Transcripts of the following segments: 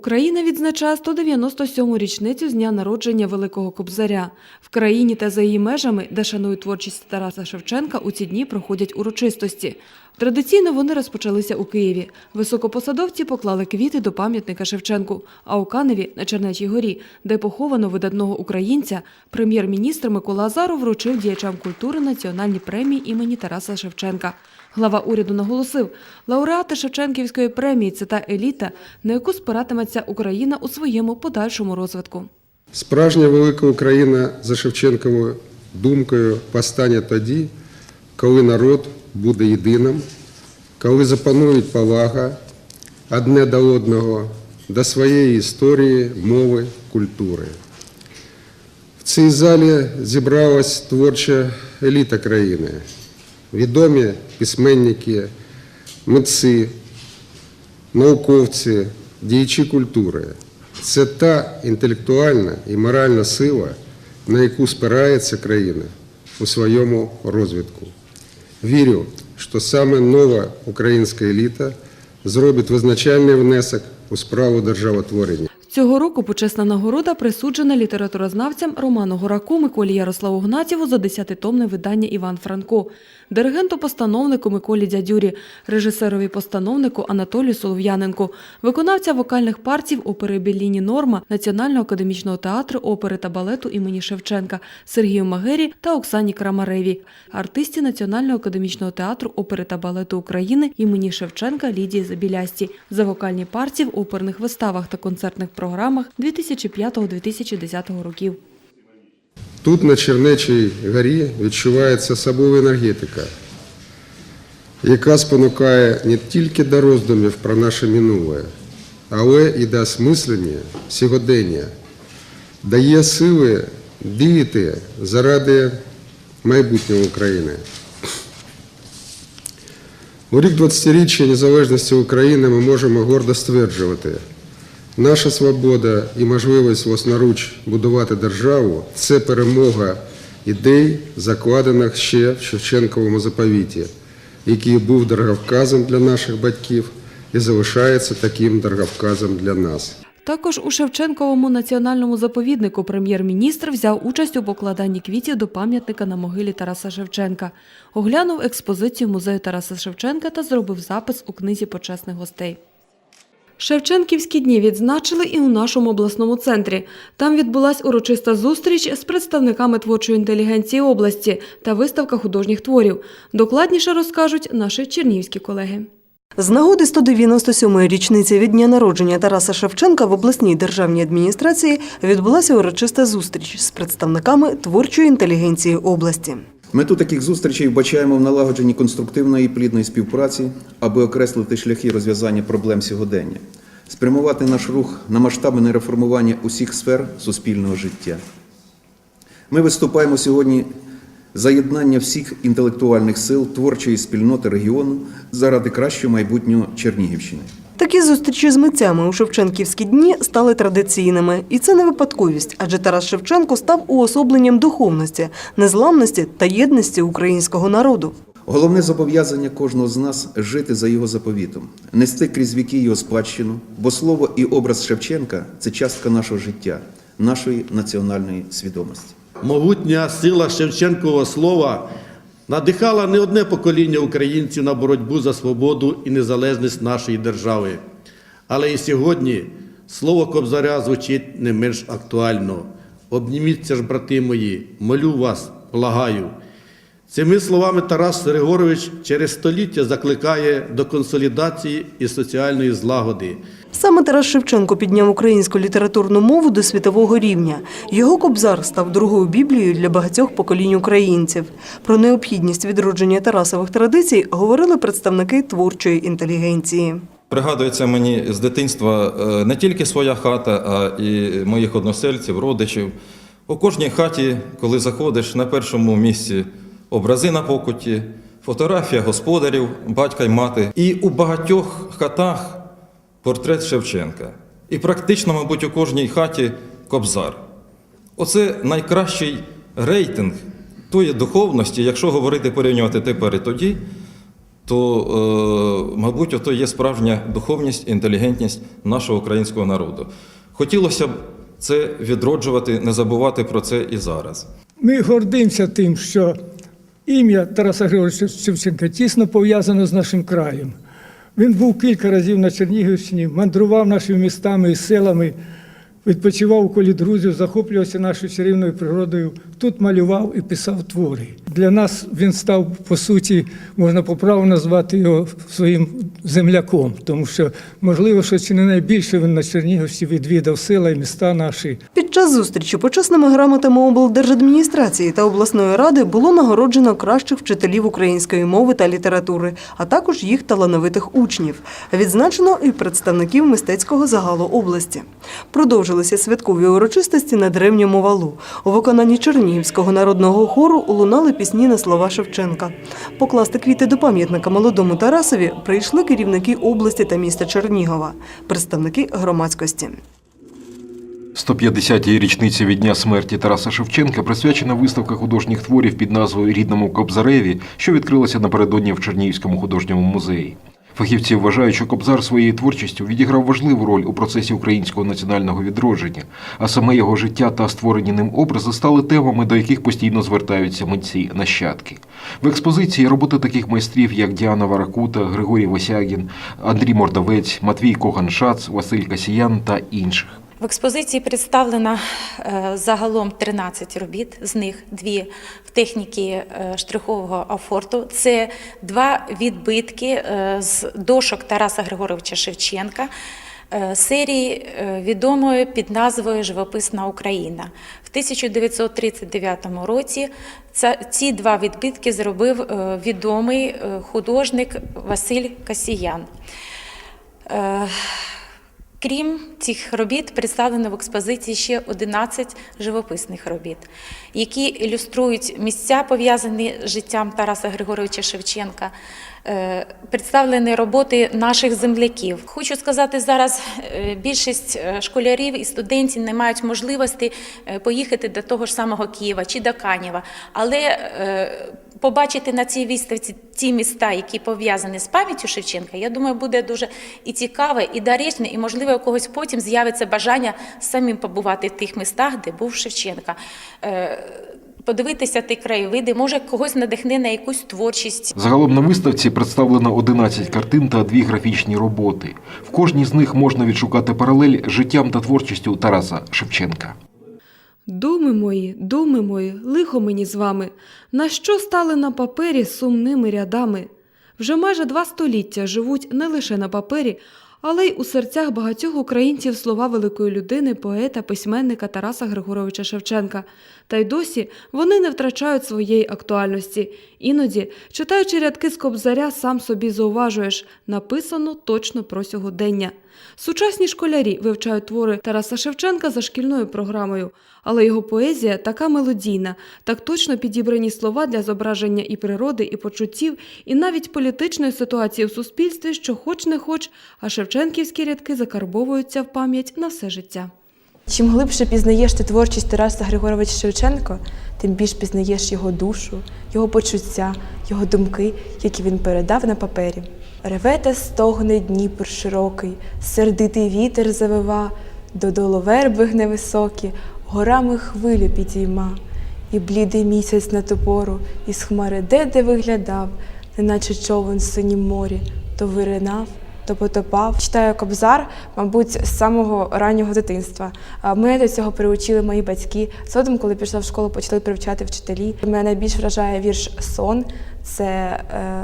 Україна відзначає 197-му річницю з дня народження Великого Кобзаря. В країні та за її межами, де шанують творчість Тараса Шевченка, у ці дні проходять урочистості. Традиційно вони розпочалися у Києві. Високопосадовці поклали квіти до пам'ятника Шевченку. А у Каневі на Чернечій горі, де поховано видатного українця, прем'єр-міністр Микола Азаров вручив діячам культури національні премії імені Тараса Шевченка. Глава уряду наголосив, лауреати Шевченківської премії це та еліта, на яку спиратиметься Україна у своєму подальшому розвитку. Справжня велика Україна за Шевченковою думкою постане тоді, коли народ буде єдиним, коли запанують повага одне до одного, до своєї історії, мови, культури. В цій залі зібралась творча еліта країни, відомі письменники, митці, науковці, діячі культури. Це та інтелектуальна і моральна сила, на яку спирається країна у своєму розвитку. Вірю, що саме нова українська еліта зробить визначальний внесок у справу державотворення. Цього року почесна нагорода присуджена літературознавцям Роману Гораку, Миколі Ярославу Гнатєву за десятитомне видання Іван Франко, диригенту-постановнику Миколі Дядюрі, режисерові-постановнику Анатолію Солов'яненку, виконавця вокальних партій опери Белліні Норма Національного академічного театру опери та балету імені Шевченка Сергію Магері та Оксані Крамареві, артисті Національного академічного театру опери та балету України імені Шевченка Лідії Забілясті за вокальні партії в оперних виставах та концертних програмах 2005-2010 років. Тут, на Чернечій горі, відчувається особлива енергетика, яка спонукає не тільки до роздумів про наше минуле, але і до осмислення сьогодення, дає сили діяти заради майбутнього України. У рік 20-річчя незалежності України ми можемо гордо стверджувати, наша свобода і можливість власноруч будувати державу це перемога ідей, закладених ще в Шевченковому заповіті, який був дороговказом для наших батьків і залишається таким дороговказом для нас. Також у Шевченковому національному заповіднику прем'єр-міністр взяв участь у покладанні квітів до пам'ятника на могилі Тараса Шевченка, оглянув експозицію музею Тараса Шевченка та зробив запис у книзі почесних гостей. Шевченківські дні відзначили і у нашому обласному центрі. Там відбулась урочиста зустріч з представниками творчої інтелігенції області та виставка художніх творів. Докладніше розкажуть наші чернігівські колеги. З нагоди 197-ї річниці від дня народження Тараса Шевченка в обласній державній адміністрації відбулася урочиста зустріч з представниками творчої інтелігенції області. Мету таких зустрічей вбачаємо в налагодженні конструктивної і плідної співпраці, аби окреслити шляхи розв'язання проблем сьогодення, спрямувати наш рух на масштабне реформування усіх сфер суспільного життя. Ми виступаємо сьогодні за єднання всіх інтелектуальних сил творчої спільноти регіону заради кращого майбутнього Чернігівщини. Зустрічі з митцями у Шевченківські дні стали традиційними, і це не випадковість, адже Тарас Шевченко став уособленням духовності, незламності та єдності українського народу. Головне зобов'язання кожного з нас жити за його заповітом, нести крізь віки його спадщину, бо слово і образ Шевченка це частка нашого життя, нашої національної свідомості. Могутня сила Шевченкового слова надихала не одне покоління українців на боротьбу за свободу і незалежність нашої держави. Але і сьогодні слово Кобзаря звучить не менш актуально. Обніміться ж, брати мої, молю вас, благаю. Цими словами Тарас Григорович через століття закликає до консолідації і соціальної злагоди. Саме Тарас Шевченко підняв українську літературну мову до світового рівня. Його кобзар став другою біблією для багатьох поколінь українців. Про необхідність відродження Тарасових традицій говорили представники творчої інтелігенції. Пригадується мені з дитинства е, не тільки своя хата, а і моїх односельців, родичів. У кожній хаті, коли заходиш, на першому місці образи на покуті, фотографія господарів, батька й мати. І у багатьох хатах портрет Шевченка. І практично, мабуть, у кожній хаті кобзар. Оце найкращий рейтинг тої духовності, якщо говорити порівнювати тепер і тоді, то, е, мабуть, ото є справжня духовність, інтелігентність нашого українського народу. Хотілося б це відроджувати, не забувати про це і зараз. Ми гордимося тим, що ім'я Тараса Григоровича Шевченка тісно пов'язано з нашим краєм. Він був кілька разів на Чернігівщині, мандрував нашими містами і селами, відпочивав у колі друзів, захоплювався нашою чарівною природою. Тут малював і писав твори. Для нас він став, по суті, можна по праву назвати його своїм земляком, тому що, можливо, що чи не найбільше він на Чернігівщині відвідав села і міста наші. Під час зустрічі почесними грамотами облдержадміністрації та обласної ради було нагороджено кращих вчителів української мови та літератури, а також їх талановитих учнів. Відзначено і представників мистецького загалу області. Продовжилися святкові урочистості на древньому валу. У виконанні Чернігівського народного хору лунали пісні на слова Шевченка. Покласти квіти до пам'ятника молодому Тарасові прийшли керівники області та міста Чернігова, представники громадськості. 150-ї річниці від дня смерті Тараса Шевченка присвячена виставка художніх творів під назвою Рідному Кобзареві, що відкрилася напередодні в Чернігівському художньому музеї. Фахівці вважають, що Кобзар своєю творчістю відіграв важливу роль у процесі українського національного відродження, а саме його життя та створені ним образи стали темами, до яких постійно звертаються митці нащадки. В експозиції роботи таких майстрів, як Діана Варакута, Григорій Васягін, Андрій Мордовець, Матвій Коган-Шац, Василь Касіян та інших. В експозиції представлено е, загалом 13 робіт, з них дві в техніці е, штрихового афорту. Це два відбитки е, з дошок Тараса Григоровича Шевченка. Серії відомої під назвою Живописна Україна в 1939 році. ці два відбитки зробив відомий художник Василь Касіян. Крім цих робіт, представлено в експозиції ще 11 живописних робіт, які ілюструють місця, пов'язані з життям Тараса Григоровича Шевченка. Е, Представлені роботи наших земляків. Хочу сказати, зараз е, більшість е, школярів і студентів не мають можливості поїхати до того ж самого Києва чи до Канєва, але побачити на цій виставці ті міста, які пов'язані з пам'яттю Шевченка, я думаю, буде дуже і цікаве, і доречне, і можливо, у когось потім з'явиться бажання самим побувати в тих містах, де був Шевченка. Е, Подивитися ті краєвиди, може когось надихне на якусь творчість. Загалом на виставці представлено 11 картин та дві графічні роботи. В кожній з них можна відшукати паралель з життям та творчістю Тараса Шевченка. Думи мої, думи мої, лихо мені з вами, на що стали на папері сумними рядами? Вже майже два століття живуть не лише на папері, але й у серцях багатьох українців слова великої людини, поета, письменника Тараса Григоровича Шевченка. Та й досі вони не втрачають своєї актуальності. Іноді, читаючи рядки з Кобзаря, сам собі зауважуєш – написано точно про сьогодення. Сучасні школярі вивчають твори Тараса Шевченка за шкільною програмою, але його поезія така мелодійна, так точно підібрані слова для зображення і природи, і почуттів, і навіть політичної ситуації в суспільстві, що хоч не хоч, а шевченківські рядки закарбовуються в пам'ять на все життя. Чим глибше пізнаєш ти творчість Тараса Григоровича Шевченко, тим більш пізнаєш його душу, його почуття, його думки, які він передав на папері. Реве та стогне Дніпр широкий, сердитий вітер завива, додолу верби гневисокі, горами хвилю підійма. І блідий місяць на ту пору із хмари де-де виглядав, неначе човен синім морі, то виринав, то потопав. Читаю Кобзар, мабуть, з самого раннього дитинства. Мене до цього приучили мої батьки. Згодом, коли пішла в школу, почали привчати вчителі. Мене найбільш вражає вірш Сон. Це е,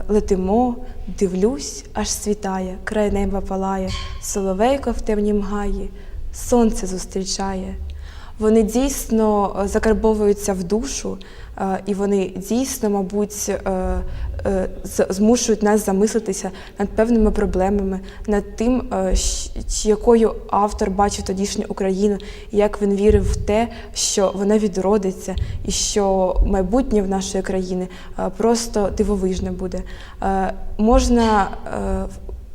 летимо, дивлюсь, аж світає, край неба палає, соловейко в темнім гаї, сонце зустрічає. Вони дійсно е, закарбовуються в душу, е, і вони дійсно, мабуть, е, змушують нас замислитися над певними проблемами, над тим, якою автор бачив тодішню Україну, як він вірив в те, що вона відродиться, і що майбутнє в нашої країни просто дивовижне буде. Можна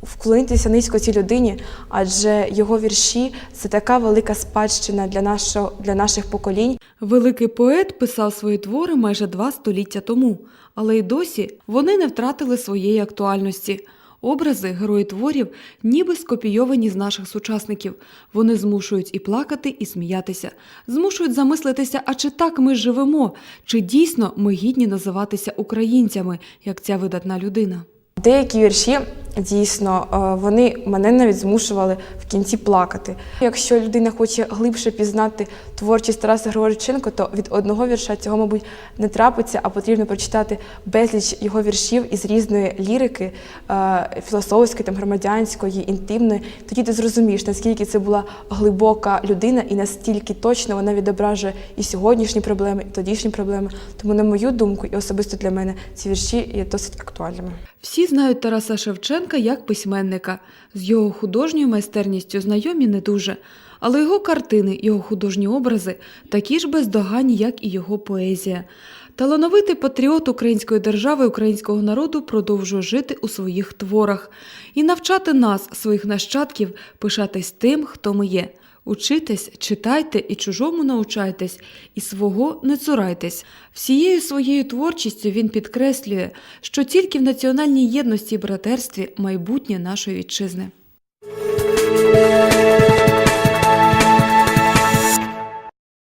вклонитися низько цій людині, адже його вірші це така велика спадщина для, нашого, для наших поколінь. Великий поет писав свої твори майже два століття тому, але й досі вони не втратили своєї актуальності. Образи герої творів ніби скопійовані з наших сучасників. Вони змушують і плакати, і сміятися, змушують замислитися, а чи так ми живемо, чи дійсно ми гідні називатися українцями, як ця видатна людина. Деякі вірші дійсно е, вони мене навіть змушували в кінці плакати. Якщо людина хоче глибше пізнати творчість Тараса Григориченко, то від одного вірша цього, мабуть, не трапиться, а потрібно прочитати безліч його віршів із різної лірики, е, філософської, там, громадянської, інтимної. Тоді ти зрозумієш, наскільки це була глибока людина і настільки точно вона відображує і сьогоднішні проблеми, і тодішні проблеми. Тому, на мою думку, і особисто для мене ці вірші є досить актуальними. Всі знають Тараса Шевченка як письменника. З його художньою майстерністю знайомі не дуже. Але його картини, його художні образи такі ж бездоганні, як і його поезія. Талановитий патріот української держави, українського народу продовжує жити у своїх творах і навчати нас, своїх нащадків, пишатись тим, хто ми є. Учитесь, читайте і чужому научайтесь, і свого не цурайтесь. Всією своєю творчістю він підкреслює, що тільки в національній єдності і братерстві майбутнє нашої вітчизни.